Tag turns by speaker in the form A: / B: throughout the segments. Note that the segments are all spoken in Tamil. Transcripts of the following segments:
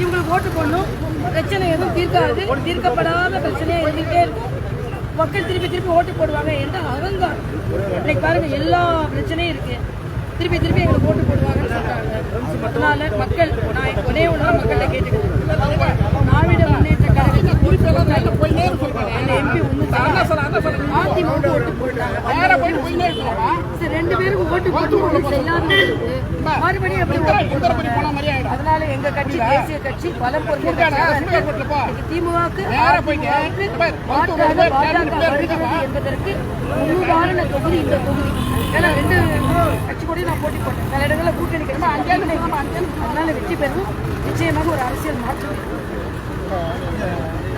A: இவங்களுக்கு ஓட்டு போடணும். பிரச்சனை எதுவும் தீர்க்காது. தீர்க்கப்படாத பிரச்சனையே இருந்துகிட்டே இருக்கும். மக்கள் திருப்பி திருப்பி ஓட்டு போடுவாங்க என்ற அகங்காரம். இன்னைக்கு பாருங்க எல்லா பிரச்சனையும் இருக்கு. திருப்பி திருப்பி எங்களுக்கு ஓட்டு போடுவாங்கன்னு சொல்றாங்க. அதனால மக்கள் நான் ஒரே ஒன்றா மக்கள்கிட்ட கேட்டுக்கிறேன். திராவிட முன்னேற்ற கழகத்தில் குறிப்பிட்ட அந்த எம்பி ஒன்று அதிமுக ஓட்டு போட்டாங்க ரெண்டு பேருக்கு ஓட்டு போட்டு இல்லாதவங்களுக்கு மறுபடியும் எப்படி? அதனால எங்க கட்சி தேசிய கட்சி பல திமுகவுக்கு என்பதற்கு முன்னுதாரண தொகுதி இந்த தொகுதி. ஏன்னா ரெண்டு கட்சி கூட நான் போட்டி போட்டேன். சில இடங்களில் கூட்டணி கட்சி அதனால வெற்றி பெறும். நிச்சயமாக ஒரு அரசியல் மாற்றம்.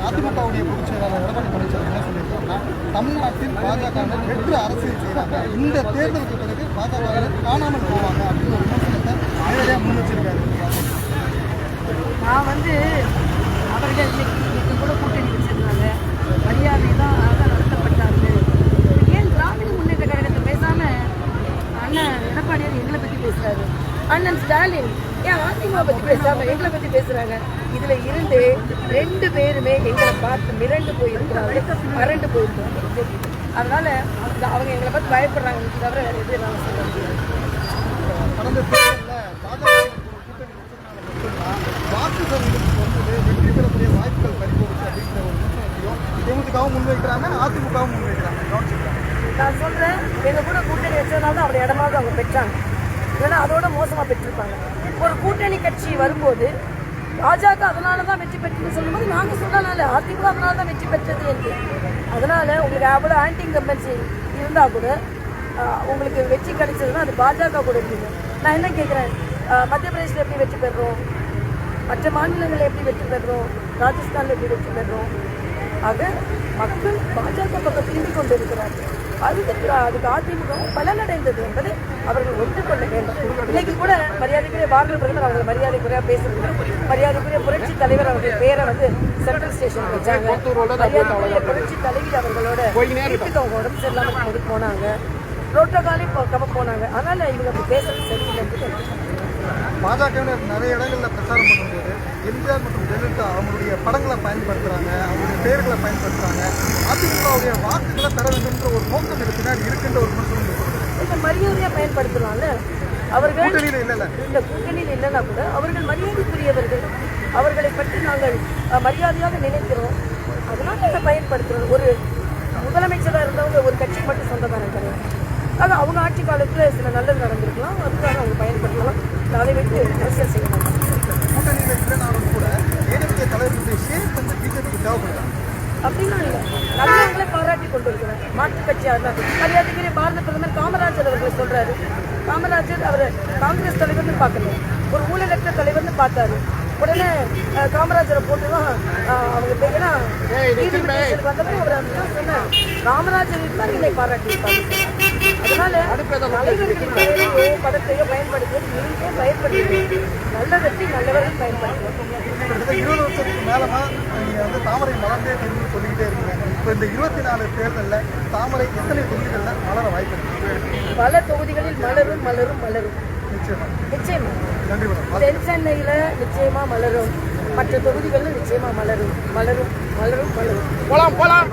B: அதிமுகவுடைய பொதுச் செயலாளர் எடப்பாடி பழனிசாமி என்ன சொல்லியிருக்காங்கன்னா தமிழ்நாட்டில் பாஜக வெற்று அரசியல் செய்கிறாங்க இந்த தேர்தலுக்கு பிறகு பாஜக காணாமல் போவாங்க அப்படின்னு ஒரு விமர்சனத்தை நேரடியாக முன் வச்சிருக்காரு
A: நான் வந்து அவர்கள் இன்னைக்கு இன்னைக்கு கூட கூட்டணி வச்சிருந்தாங்க மரியாதை தான் அதான் நடத்தப்பட்டார்கள் ஏன் திராவிட முன்னேற்ற கழகத்தை பேசாம அண்ணன் எடப்பாடியார் எங்களை பத்தி பேசுறாரு அண்ணன் ஸ்டாலின். ஏன் அதிமுக பத்தி பேசாம எங்களை பத்தி பேசுறாங்க. இதுல இருந்து ரெண்டு பேருமே எங்களை பார்த்து மிரண்டு போயிருக்கிறாங்க மறண்டு போயிருக்கிறாங்க. அதனால இந்த அவங்க எங்களை பார்த்து பயப்படுறாங்கன்னு தவிர வேற எதுவும் நாங்கள் சொல்ல முடியாது.
B: வாக்கு வெற்றி பெறக்கூடிய வாய்ப்புகள் பறிபோகுது அப்படிங்கிற ஒரு தேமுதிகவும் முன்வைக்கிறாங்க அதிமுகவும் முன்வைக்கிறாங்க.
A: நான் சொல்றேன் எங்க கூட கூட்டணி வச்சதுனால தான் அவருடைய இடமாக அவங்க பெற்றாங்க. இல்லைன்னா அதோட மோசமாக பெற்றிருப்பாங்க. ஒரு கூட்டணி கட்சி வரும்போது பாஜக அதனால தான் வெற்றி பெற்றுன்னு சொல்லும்போது நாங்கள் சொல்லனால அதிமுக அதனால தான் வெற்றி பெற்றது என்று. அதனால் உங்களுக்கு அவ்வளோ ஆன்டி இன்கம்பன்சி இருந்தால் கூட உங்களுக்கு வெற்றி கிடைச்சதுன்னா அது பாஜக கூட இருக்கீங்க நான் என்ன கேட்குறேன் மத்திய பிரதேசில் எப்படி வெற்றி பெறுறோம்? மற்ற மாநிலங்களில் எப்படி வெற்றி பெறுறோம்? ராஜஸ்தானில் எப்படி வெற்றி பெறுறோம்? ஆக மக்கள் பாஜக பக்கம் திரும்பி கொண்டு இருக்கிறார்கள் அதுக்கு அதுக்கு அதிமுகவும் பலனடைந்தது என்பதை அவர்கள் ஒத்துக்கொள்ள வேண்டும். இன்னைக்கு கூட மரியாதைக்குரிய பாரத பிரதமர் அவர்கள் மரியாதைக்குறையா பேசுறது மரியாதைக்குரிய புரட்சி தலைவர் அவர்கள் பேரை வந்து சென்ட்ரல் ஸ்டேஷன் வச்சாங்க. மரியாதைக்குரிய புரட்சி தலைவி அவர்களோட வீட்டுக்கு அவங்க உடம்பு சரியில்லாம இருக்கும்போது போனாங்க. ரோட்டோகாலையும் பக்கமா போனாங்க. அதனால இவங்க பேசுறது சரியில்லைன்னு
B: பாஜகவினர் நிறைய இடங்களில் பிரச்சாரம் பண்ணும்போது எம்ஜிஆர் மற்றும் ஜெயலலிதா அவங்களுடைய படங்களை பயன்படுத்துகிறாங்க அவங்களுடைய பெயர்களை பயன்படுத்துகிறாங்க அதிமுகவுடைய வாக்குகளை பெற வேண்டும்ன்ற ஒரு நோக்கம் இது பின்னாடி இருக்குன்ற ஒரு.
A: இப்ப மரியாதையா பயன்படுத்தலாம்ல? அவர்கள்
B: கூட்டணியில் இல்லைல்ல
A: இந்த கூட்டணியில் இல்லைன்னா கூட அவர்கள் மரியாதைக்குரியவர்கள். அவர்களை பற்றி நாங்கள் மரியாதையாக நினைக்கிறோம். அதனால அதை பயன்படுத்துறோம். ஒரு முதலமைச்சராக இருந்தவங்க ஒரு கட்சிக்கு மட்டும் சொந்தக்காரங்க கிடையாது. ஆக அவங்க ஆட்சி காலத்தில் சில நல்லது நடந்திருக்கலாம். அதுக்காக அவங்க பயன்படுத்தலாம். அதை வைத்து அரசியல் செய்ய மாட்டாங்க
B: கூட்டணியில் இல்லைனாலும் கூட ஏடிஎம்கே தலைவர்களுடைய வந்து பிஜேபிக்கு தேவைப்படுறாங்க
A: அப்படின்னா இல்லை. நல்லவங்களை பாராட்டி கொண்டு இருக்கிறார் மாற்றுக் கட்சியாக இருந்தார் மரியாதைக்குரிய பாரத பிரதமர் காமராஜர் அவர்கள் சொல்றாரு. காமராஜர் அவர் காங்கிரஸ் தலைவர்னு பார்க்கல ஒரு ஊழலற்ற தலைவர்னு பார்த்தாரு. உடனே காமராஜரை போட்டு தான் அவங்க பேர் ஏன்னா நீதிமன்றத்துக்கு வந்தப்போ அவர் அதுதான் காமராஜர் இருந்தால் என்னை பாராட்டியிருப்பாங்க அதனால தலைவர்களின் பெயரையோ படத்தையோ பயன்படுத்துவது நீங்களே பயன்படுத்துவது நல்லதற்கு நல்லவர்கள் பயன்படுத்துவோம்
B: இருபது வருஷத்துக்கு மேலமா நீங்க வந்து தாமரை மலர்ந்தே தெரிஞ்சு சொல்லிக்கிட்டே இருக்கீங்க. இப்போ இந்த இருபத்தி நாலு தேர்தலில் தாமரை எத்தனை தொகுதிகளில் மலர வாய்ப்பு இருக்கு?
A: பல தொகுதிகளில் மலரும் மலரும் மலரும்.
B: நிச்சயமா.
A: நிச்சயமா.
B: நன்றி மேடம்.
A: தென் சென்னையில நிச்சயமா மலரும். மற்ற தொகுதிகளில் நிச்சயமா மலரும். மலரும் மலரும் மலரும்.
C: போலாம் போலாம்.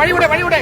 C: வழி விட வழி விட